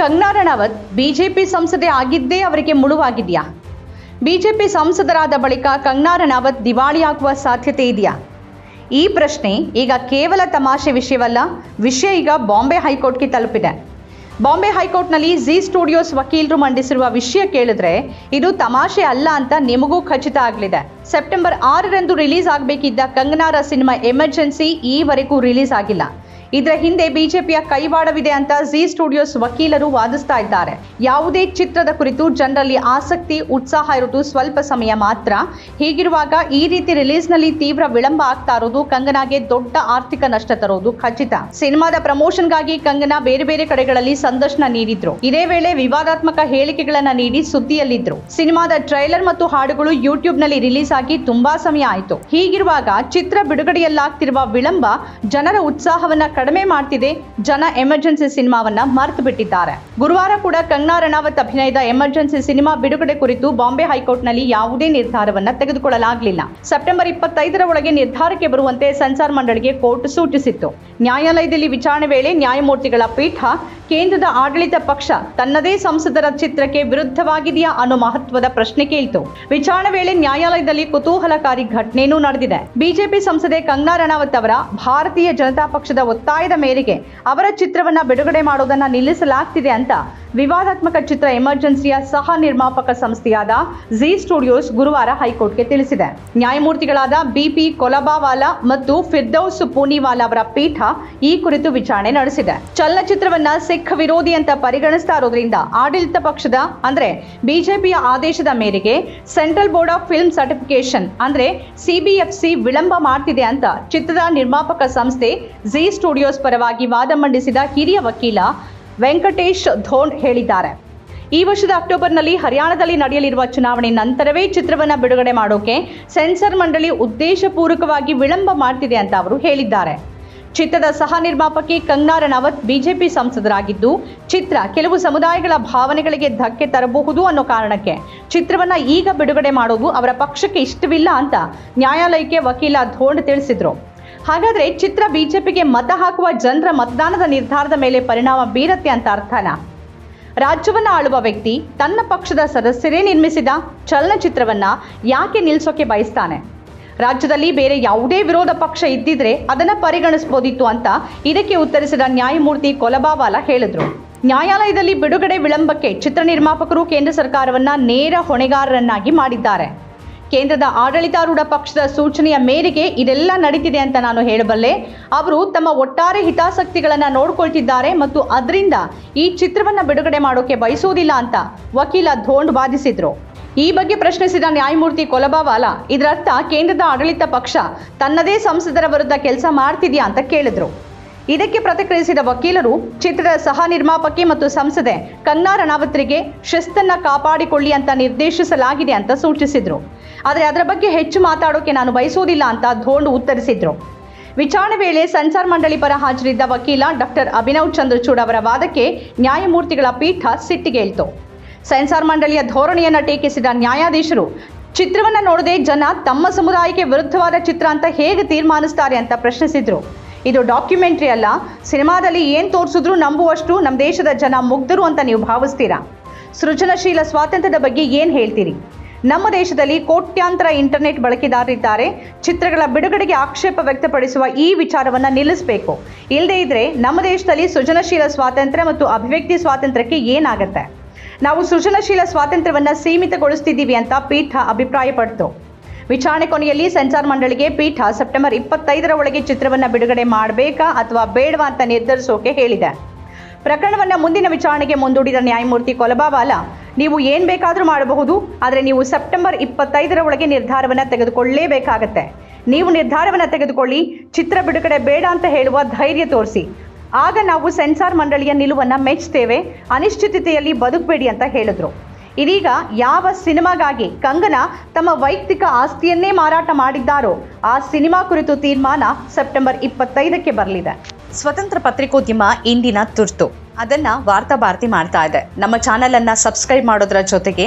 Kangana Ranaut BJP ಸಂಸದೆ ಆಗಿದ್ದೇ ಅವರಿಗೆ ಮುಳುವಾಗಿದೆಯಾ? BJP ಸಂಸದರಾದ ಬಳಿಕ ಕಂಗ್ನಾ ರಣಾವತ್ ದಿವಾಳಿಯಾಗುವ ಸಾಧ್ಯತೆ ಇದೆಯಾ? ಈ ಪ್ರಶ್ನೆ ಈಗ ಕೇವಲ ತಮಾಷೆ ವಿಷಯವಲ್ಲ, ವಿಷಯ ಈಗ ಬಾಂಬೆ ಹೈಕೋರ್ಟ್ಗೆ ತಲುಪಿದೆ. ಬಾಂಬೆ ಹೈಕೋರ್ಟ್ನಲ್ಲಿ ಜಿ ಸ್ಟುಡಿಯೋಸ್ ವಕೀಲರು ಮಂಡಿಸಿರುವ ವಿಷಯ ಕೇಳಿದ್ರೆ ಇದು ತಮಾಷೆ ಅಲ್ಲ ಅಂತ ನಿಮಗೂ ಖಚಿತ ಆಗಲಿದೆ. ಸೆಪ್ಟೆಂಬರ್ ಆರರಂದು ರಿಲೀಸ್ ಆಗಬೇಕಿದ್ದ ಕಂಗನಾರ ಸಿನಿಮಾ ಎಮರ್ಜೆನ್ಸಿ ಈವರೆಗೂ ರಿಲೀಸ್ ಆಗಿಲ್ಲ. ಇದರ ಹಿಂದೆ ಬಿಜೆಪಿಯ ಕೈವಾಡವಿದೆ ಅಂತ ಜಿ ಸ್ಟುಡಿಯೋಸ್ ವಕೀಲರು ವಾದಿಸ್ತಾ ಇದ್ದಾರೆ. ಯಾವುದೇ ಚಿತ್ರದ ಕುರಿತು ಜನರಲ್ಲಿ ಆಸಕ್ತಿ, ಉತ್ಸಾಹ ಇರೋದು ಸ್ವಲ್ಪ ಸಮಯ ಮಾತ್ರ. ಹೀಗಿರುವಾಗ ಈ ರೀತಿ ರಿಲೀಸ್ನಲ್ಲಿ ತೀವ್ರ ವಿಳಂಬ ಆಗ್ತಾ ಇರೋದು ಕಂಗನಾಗೆ ದೊಡ್ಡ ಆರ್ಥಿಕ ನಷ್ಟ ತರೋದು ಖಚಿತ. ಸಿನಿಮಾದ ಪ್ರಮೋಷನ್ಗಾಗಿ ಕಂಗನಾ ಬೇರೆ ಬೇರೆ ಕಡೆಗಳಲ್ಲಿ ಸಂದರ್ಶನ ನೀಡಿದ್ರು. ಇದೇ ವೇಳೆ ವಿವಾದಾತ್ಮಕ ಹೇಳಿಕೆಗಳನ್ನ ನೀಡಿ ಸುದ್ದಿಯಲ್ಲಿದ್ರು. ಸಿನಿಮಾದ ಟ್ರೈಲರ್ ಮತ್ತು ಹಾಡುಗಳು ಯೂಟ್ಯೂಬ್ನಲ್ಲಿ ರಿಲೀಸ್ ಆಗಿ ತುಂಬಾ ಸಮಯ ಆಯಿತು. ಹೀಗಿರುವಾಗ ಚಿತ್ರ ಬಿಡುಗಡೆಯಲ್ಲಾಗ್ತಿರುವ ವಿಳಂಬ ಜನರ ಉತ್ಸಾಹವನ್ನ ಕಡಿಮೆ ಮಾಡ್ತಿದೆ, ಜನ ಎಮರ್ಜೆನ್ಸಿ ಸಿನಿಮಾವನ್ನ ಮರೆತು ಬಿಟ್ಟಿದ್ದಾರೆ ಗುರುವಾರ ಕೂಡ ಕಂಗನಾ ರಣಾವತ್ ಅಭಿನಯದ ಎಮರ್ಜೆನ್ಸಿ ಸಿನಿಮಾ ಬಿಡುಗಡೆ ಕುರಿತು ಬಾಂಬೆ ಹೈಕೋರ್ಟ್ನಲ್ಲಿ ಯಾವುದೇ ನಿರ್ಧಾರವನ್ನ ತೆಗೆದುಕೊಳ್ಳಲಾಗಲಿಲ್ಲ. ಸೆಪ್ಟೆಂಬರ್ ಇಪ್ಪತ್ತೈದರ ಒಳಗೆ ನಿರ್ಧಾರಕ್ಕೆ ಬರುವಂತೆ ಸೆನ್ಸಾರ್ ಮಂಡಳಿಗೆ ಕೋರ್ಟ್ ಸೂಚಿಸಿತ್ತು. ನ್ಯಾಯಾಲಯದಲ್ಲಿ ವಿಚಾರಣೆ ವೇಳೆ ನ್ಯಾಯಮೂರ್ತಿಗಳ ಪೀಠ, ಕೇಂದ್ರದ ಆಡಳಿತ ಪಕ್ಷ ತನ್ನದೇ ಸಂಸದರ ಚಿತ್ರಕ್ಕೆ ವಿರುದ್ಧವಾಗಿದೆಯಾ ಅನ್ನೋ ಮಹತ್ವದ ಪ್ರಶ್ನೆ ಕೇಳಿತು. ವಿಚಾರಣೆ ವೇಳೆ ನ್ಯಾಯಾಲಯದಲ್ಲಿ ಕುತೂಹಲಕಾರಿ ಘಟನೆಯೂ ನಡೆದಿದೆ. ಬಿಜೆಪಿ ಸಂಸದೆ ಕಂಗನಾ ರಣಾವತ್ ಅವರ ಭಾರತೀಯ ಜನತಾ ಪಕ್ಷದ ಒತ್ತಾಯದ ಮೇರೆಗೆ ಅವರ ಚಿತ್ರವನ್ನ ಬಿಡುಗಡೆ ಮಾಡೋದನ್ನ ನಿಲ್ಲಿಸಲಾಗ್ತಿದೆ ಅಂತ ವಿವಾದಾತ್ಮಕ ಚಿತ್ರ ಎಮರ್ಜೆನ್ಸಿಯ ಸಹ ನಿರ್ಮಾಪಕ ಸಂಸ್ಥೆಯಾದ ಜಿ ಸ್ಟುಡಿಯೋಸ್ ಗುರುವಾರ ಹೈಕೋರ್ಟ್ಗೆ ತಿಳಿಸಿದೆ. ನ್ಯಾಯಮೂರ್ತಿಗಳಾದ ಬಿಪಿ ಕೊಲಬಾವಾಲಾ ಮತ್ತು ಫಿರ್ದೌಸ್ ಪೂನಿವಾಲಾ ಅವರ ಪೀಠ ಈ ಕುರಿತು ವಿಚಾರಣೆ ನಡೆಸಿದೆ. ಚಲನಚಿತ್ರವನ್ನ ಸಿಖ್ ವಿರೋಧಿ ಅಂತ ಪರಿಗಣಿಸ್ತಾ ಇರೋದ್ರಿಂದ ಆಡಳಿತ ಪಕ್ಷದ ಅಂದ್ರೆ ಬಿಜೆಪಿಯ ಆದೇಶದ ಮೇರೆಗೆ Central Board of Film Certification ಅಂದ್ರೆ ಸಿಬಿಎಫ್ಸಿ ವಿಳಂಬ ಮಾಡ್ತಿದೆ ಅಂತ ಚಿತ್ರದ ನಿರ್ಮಾಪಕ ಸಂಸ್ಥೆ ಜಿ ಸ್ಟುಡಿಯೋಸ್ ಪರವಾಗಿ ವಾದ ಮಂಡಿಸಿದ ಹಿರಿಯ ವಕೀಲ ವೆಂಕಟೇಶ್ ಧೋಂಡ್ ಹೇಳಿದ್ದಾರೆ. ಈ ವರ್ಷದ ಅಕ್ಟೋಬರ್ನಲ್ಲಿ ಹರಿಯಾಣದಲ್ಲಿ ನಡೆಯಲಿರುವ ಚುನಾವಣೆ ನಂತರವೇ ಚಿತ್ರವನ್ನು ಬಿಡುಗಡೆ ಮಾಡೋಕೆ ಸೆನ್ಸರ್ ಮಂಡಳಿ ಉದ್ದೇಶಪೂರ್ವಕವಾಗಿ ವಿಳಂಬ ಮಾಡ್ತಿದೆ ಅಂತ ಅವರು ಹೇಳಿದ್ದಾರೆ. ಚಿತ್ರದ ಸಹ ನಿರ್ಮಾಪಕಿ ಕಂಗ್ನಾ ರಣಾವತ್ ಬಿಜೆಪಿ ಸಂಸದರಾಗಿದ್ದು, ಚಿತ್ರ ಕೆಲವು ಸಮುದಾಯಗಳ ಭಾವನೆಗಳಿಗೆ ಧಕ್ಕೆ ತರಬಹುದು ಅನ್ನೋ ಕಾರಣಕ್ಕೆ ಚಿತ್ರವನ್ನ ಈಗ ಬಿಡುಗಡೆ ಮಾಡೋದು ಅವರ ಪಕ್ಷಕ್ಕೆ ಇಷ್ಟವಿಲ್ಲ ಅಂತ ನ್ಯಾಯಾಲಯಕ್ಕೆ ವಕೀಲ ಧೋಂಡ್ ತಿಳಿಸಿದ್ರು. ಹಾಗಾದ್ರೆ ಚಿತ್ರ ಬಿಜೆಪಿಗೆ ಮತ ಹಾಕುವ ಜನರ ಮತದಾನದ ನಿರ್ಧಾರದ ಮೇಲೆ ಪರಿಣಾಮ ಬೀರತ್ತೆ ಅಂತ ಅರ್ಥನಾ? ರಾಜ್ಯವನ್ನ ಆಳುವ ವ್ಯಕ್ತಿ ತನ್ನ ಪಕ್ಷದ ಸದಸ್ಯರೇ ನಿರ್ಮಿಸಿದ ಚಲನಚಿತ್ರವನ್ನ ಯಾಕೆ ನಿಲ್ಲಿಸೋಕೆ ಬಯಸ್ತಾನೆ? ರಾಜ್ಯದಲ್ಲಿ ಬೇರೆ ಯಾವುದೇ ವಿರೋಧ ಪಕ್ಷ ಇದ್ದಿದ್ರೆ ಅದನ್ನ ಪರಿಗಣಿಸಬಹುದಿತ್ತು ಅಂತ ಇದಕ್ಕೆ ಉತ್ತರಿಸಿದ ನ್ಯಾಯಮೂರ್ತಿ ಕೊಲಬಾವಾಲ ಹೇಳಿದ್ರು. ನ್ಯಾಯಾಲಯದಲ್ಲಿ ಬಿಡುಗಡೆ ವಿಳಂಬಕ್ಕೆ ಚಿತ್ರ ನಿರ್ಮಾಪಕರು ಕೇಂದ್ರ ಸರ್ಕಾರವನ್ನ ನೇರ ಹೊಣೆಗಾರರನ್ನಾಗಿ ಮಾಡಿದ್ದಾರೆ. ಕೇಂದ್ರದ ಆಡಳಿತಾರೂಢ ಪಕ್ಷದ ಸೂಚನೆಯ ಮೇರೆಗೆ ಇದೆಲ್ಲ ನಡೀತಿದೆ ಅಂತ ನಾನು ಹೇಳಬಲ್ಲೆ. ಅವರು ತಮ್ಮ ಒಟ್ಟಾರೆ ಹಿತಾಸಕ್ತಿಗಳನ್ನು ನೋಡ್ಕೊಳ್ತಿದ್ದಾರೆ ಮತ್ತು ಅದರಿಂದ ಈ ಚಿತ್ರವನ್ನು ಬಿಡುಗಡೆ ಮಾಡೋಕೆ ಬಯಸುವುದಿಲ್ಲ ಅಂತ ವಕೀಲ ಧೋಂಡ್ ವಾದಿಸಿದ್ರು. ಈ ಬಗ್ಗೆ ಪ್ರಶ್ನಿಸಿದ ನ್ಯಾಯಮೂರ್ತಿ ಕೊಲಬಾವಾಲಾ, ಇದರರ್ಥ ಕೇಂದ್ರದ ಆಡಳಿತ ಪಕ್ಷ ತನ್ನದೇ ಸಂಸದರ ವಿರುದ್ಧ ಕೆಲಸ ಮಾಡ್ತಿದ್ಯಾ ಅಂತ ಕೇಳಿದ್ರು. ಇದಕ್ಕೆ ಪ್ರತಿಕ್ರಿಯಿಸಿದ ವಕೀಲರು, ಚಿತ್ರದ ಸಹ ನಿರ್ಮಾಪಕಿ ಮತ್ತು ಸಂಸದೆ ಕಂಗನಾ ರಣಾವತ್ರಿಗೆ ಶಿಸ್ತನ್ನ ಕಾಪಾಡಿಕೊಳ್ಳಿ ಅಂತ ನಿರ್ದೇಶಿಸಲಾಗಿದೆ ಅಂತ ಸೂಚಿಸಿದ್ರು. ಆದರೆ ಅದರ ಬಗ್ಗೆ ಹೆಚ್ಚು ಮಾತಾಡೋಕೆ ನಾನು ಬಯಸೋದಿಲ್ಲ ಅಂತ ಧೋಂಡ್ ಉತ್ತರಿಸಿದ್ರು. ವಿಚಾರಣೆ ವೇಳೆ ಸಂಚಾರ ಮಂಡಳಿ ಪರ ಹಾಜರಿದ್ದ ವಕೀಲ ಡಾಕ್ಟರ್ ಅಭಿನವ್ ಚಂದ್ರಚೂಡ್ ಅವರ ವಾದಕ್ಕೆ ನ್ಯಾಯಮೂರ್ತಿಗಳ ಪೀಠ ಸಿಟ್ಟಿಗೇಳ್ತು ಸೆನ್ಸಾರ್ ಮಂಡಳಿಯ ಧೋರಣೆಯನ್ನು ಟೀಕಿಸಿದ ನ್ಯಾಯಾಧೀಶರು, ಚಿತ್ರವನ್ನ ನೋಡದೆ ಜನ ತಮ್ಮ ಸಮುದಾಯಕ್ಕೆ ವಿರುದ್ಧವಾದ ಚಿತ್ರ ಅಂತ ಹೇಗೆ ತೀರ್ಮಾನಿಸ್ತಾರೆ ಅಂತ ಪ್ರಶ್ನಿಸಿದ್ರು. ಇದು ಡಾಕ್ಯುಮೆಂಟ್ರಿ ಅಲ್ಲ. ಸಿನಿಮಾದಲ್ಲಿ ಏನು ತೋರಿಸಿದ್ರು ನಂಬುವಷ್ಟು ನಮ್ಮ ದೇಶದ ಜನ ಮುಗ್ಧರು ಅಂತ ನೀವು ಭಾವಿಸ್ತೀರಾ? ಸೃಜನಶೀಲ ಸ್ವಾತಂತ್ರ್ಯದ ಬಗ್ಗೆ ಏನು ಹೇಳ್ತೀರಿ? ನಮ್ಮ ದೇಶದಲ್ಲಿ ಕೋಟ್ಯಾಂತರ ಇಂಟರ್ನೆಟ್ ಬಳಕೆದಾರರಿದ್ದಾರೆ ಚಿತ್ರಗಳ ಬಿಡುಗಡೆಗೆ ಆಕ್ಷೇಪ ವ್ಯಕ್ತಪಡಿಸುವ ಈ ವಿಚಾರವನ್ನ ನಿಲ್ಲಿಸಬೇಕು. ಇಲ್ಲದೇ ಇದ್ರೆ ನಮ್ಮ ದೇಶದಲ್ಲಿ ಸೃಜನಶೀಲ ಸ್ವಾತಂತ್ರ್ಯ ಮತ್ತು ಅಭಿವ್ಯಕ್ತಿ ಸ್ವಾತಂತ್ರ್ಯಕ್ಕೆ ಏನಾಗುತ್ತೆ? ನಾವು ಸೃಜನಶೀಲ ಸ್ವಾತಂತ್ರ್ಯವನ್ನ ಸೀಮಿತಗೊಳಿಸ್ತಿದ್ದೀವಿ ಅಂತ ಪೀಠ ಅಭಿಪ್ರಾಯಪಡ್ತು. ವಿಚಾರಣೆ ಕೊನೆಯಲ್ಲಿ ಸೆನ್ಸಾರ್ ಮಂಡಳಿಗೆ ಪೀಠ ಸೆಪ್ಟೆಂಬರ್ ಇಪ್ಪತ್ತೈದರ ಒಳಗೆ ಚಿತ್ರವನ್ನು ಬಿಡುಗಡೆ ಮಾಡಬೇಕಾ ಅಥವಾ ಬೇಡವಾ ಅಂತ ನಿರ್ಧರಿಸೋಕೆ ಹೇಳಿದೆ. ಪ್ರಕರಣವನ್ನು ಮುಂದಿನ ವಿಚಾರಣೆಗೆ ಮುಂದೂಡಿದ ನ್ಯಾಯಮೂರ್ತಿ ಕೊಲಬಾವಾಲ ನೀವು ಏನು ಬೇಕಾದರೂ ಮಾಡಬಹುದು, ಆದರೆ ನೀವು ಸೆಪ್ಟೆಂಬರ್ ಇಪ್ಪತ್ತೈದರ ಒಳಗೆ ನಿರ್ಧಾರವನ್ನು ತೆಗೆದುಕೊಳ್ಳಲೇಬೇಕಾಗತ್ತೆ ನೀವು ನಿರ್ಧಾರವನ್ನು ತೆಗೆದುಕೊಳ್ಳಿ, ಚಿತ್ರ ಬಿಡುಗಡೆ ಬೇಡ ಅಂತ ಹೇಳುವ ಧೈರ್ಯ ತೋರಿಸಿ. ಆಗ ನಾವು ಸೆನ್ಸಾರ್ ಮಂಡಳಿಯ ನಿಲುವನ್ನು ಮೆಚ್ಚುತ್ತೇವೆ ಅನಿಶ್ಚಿತತೆಯಲ್ಲಿ ಬದುಕಬೇಡಿ ಅಂತ ಹೇಳಿದ್ರು. ಇದೀಗ ಯಾವ ಸಿನಿಮಾಗಾಗಿ ಕಂಗನಾ ತಮ್ಮ ವೈಯಕ್ತಿಕ ಆಸ್ತಿಯನ್ನೇ ಮಾರಾಟ ಮಾಡಿದ್ದಾರೋ ಆ ಸಿನಿಮಾ ಕುರಿತು ತೀರ್ಮಾನ ಸೆಪ್ಟೆಂಬರ್ ಇಪ್ಪತ್ತೈದಕ್ಕೆ ಬರಲಿದೆ. ಸ್ವತಂತ್ರ ಪತ್ರಿಕೋದ್ಯಮ ಇಂದಿನ ತುರ್ತು. ಅದನ್ನ ವಾರ್ತಾ ಭಾರತಿ ಮಾಡ್ತಾ ಇದೆ. ನಮ್ಮ ಚಾನೆಲ್ ಅನ್ನ ಸಬ್ಸ್ಕ್ರೈಬ್ ಮಾಡೋದ್ರ ಜೊತೆಗೆ